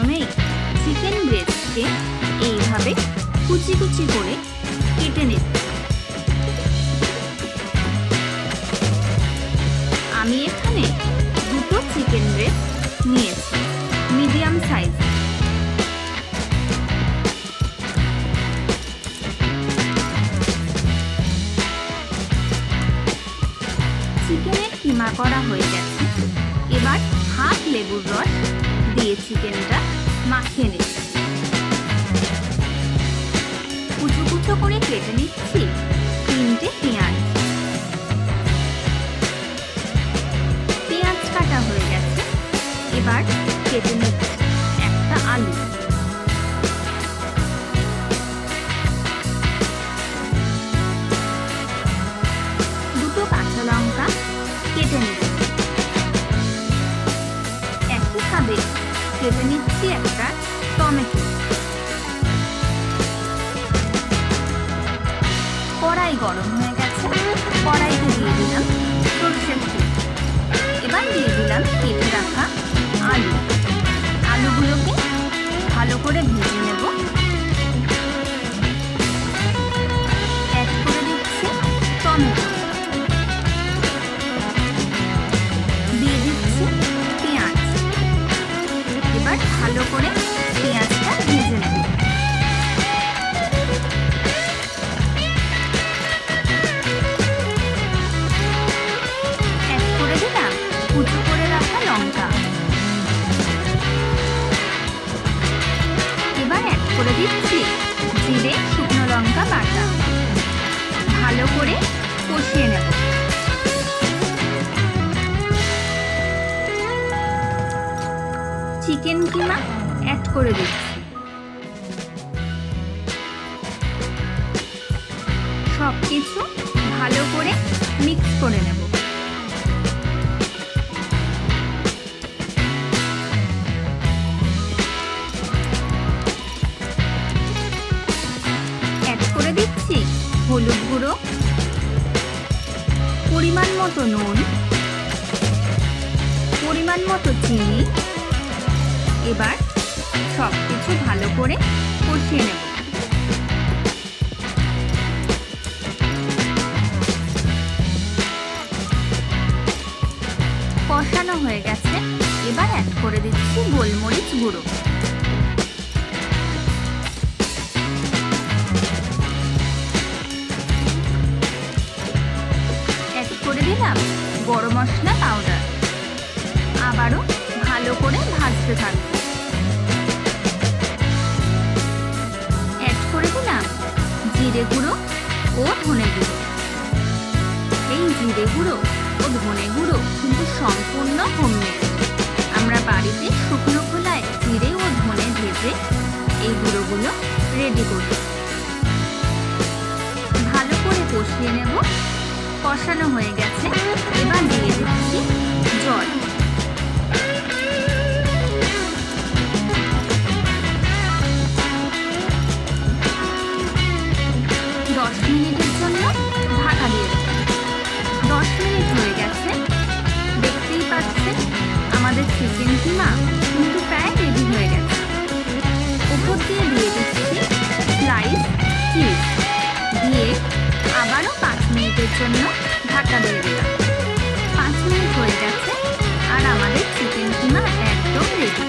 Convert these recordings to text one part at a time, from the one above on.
প্রথমেই চিকেন ব্রেস্টকে এইভাবে কুচি কুচি করে কেটে নেব। আমি এখানে দুটো চিকেন ব্রেস্ট নিয়েছি মিডিয়াম সাইজ চিকেনের কিমা করা হয়ে গেছে। এবার হাফ লেবুর রস দিয়ে চিকেনটা মাখিয়ে নিচ্ছি। কুচো কুচো করে কেটে নিচ্ছি তিনটে পেঁয়াজ। পেঁয়াজ কাটা হয়ে গেছে। এবার কেটে নিচ্ছি একটা আলু। দুটো কাঁচা লঙ্কা কেটে নিচ্ছি। কেটে নিচ্ছি একটা টমেটো কড়াই করে দিচ্ছি। জিরে, শুকনো লঙ্কা, বাটা। ভালো করে কষিয়ে নেব। চিকেন কিমা অ্যাড করে দিচ্ছি। সব কিছু ভালো করে মিক্স করে নেব। হলুদ গুঁড়ো, পরিমাণ মতো নুন, পরিমাণ মতো চিনি। এবার সব কিছু ভালো করে কষিয়ে নেব। কষানো হয়ে গেছে। এবার অ্যাড করে দিচ্ছি গোলমরিচ গুঁড়ো। দিলাম। গরম মশলা পাউডার আবারও ভালো করে ভাজতে থাকব। অ্যাড করে দিলাম জিরে গুঁড়ো ও ধনে গুঁড়ো। এই জিরে গুঁড়ো ও ধনে গুঁড়ো কিন্তু সম্পূর্ণ হোমমেড আমরা বাড়িতে শুকনো খোলায় জিরে ও ধনে ভেজে এই গুঁড়োগুলো রেডি করি। ভালো করে কষিয়ে নেব। কষানো হয়ে গেছে। এবার দিয়ে দিচ্ছি জল। দশ মিনিটের জন্য ঢাকা দিয়ে দশ মিনিট হয়ে গেছে। দেখতেই পাচ্ছেন, আমাদের চিকেন কিমা জন্য ঢাকা দিয়ে দিলাম। পাঁচ মিনিট হয়ে গেছে আর আমাদের চিকেন কিমা একদম রেডি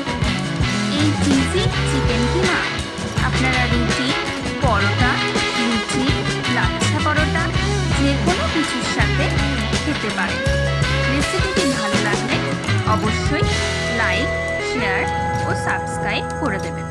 এই চিজি চিকেন কিমা, আপনারা রুটি, পরোটা, লুচি, লাচ্ছা পরোটা, যে কোনো কিছুর সাথে খেতে পারেন। রেসিপিটি ভালো লাগলে অবশ্যই লাইক, শেয়ার ও সাবস্ক্রাইব করে দেবেন।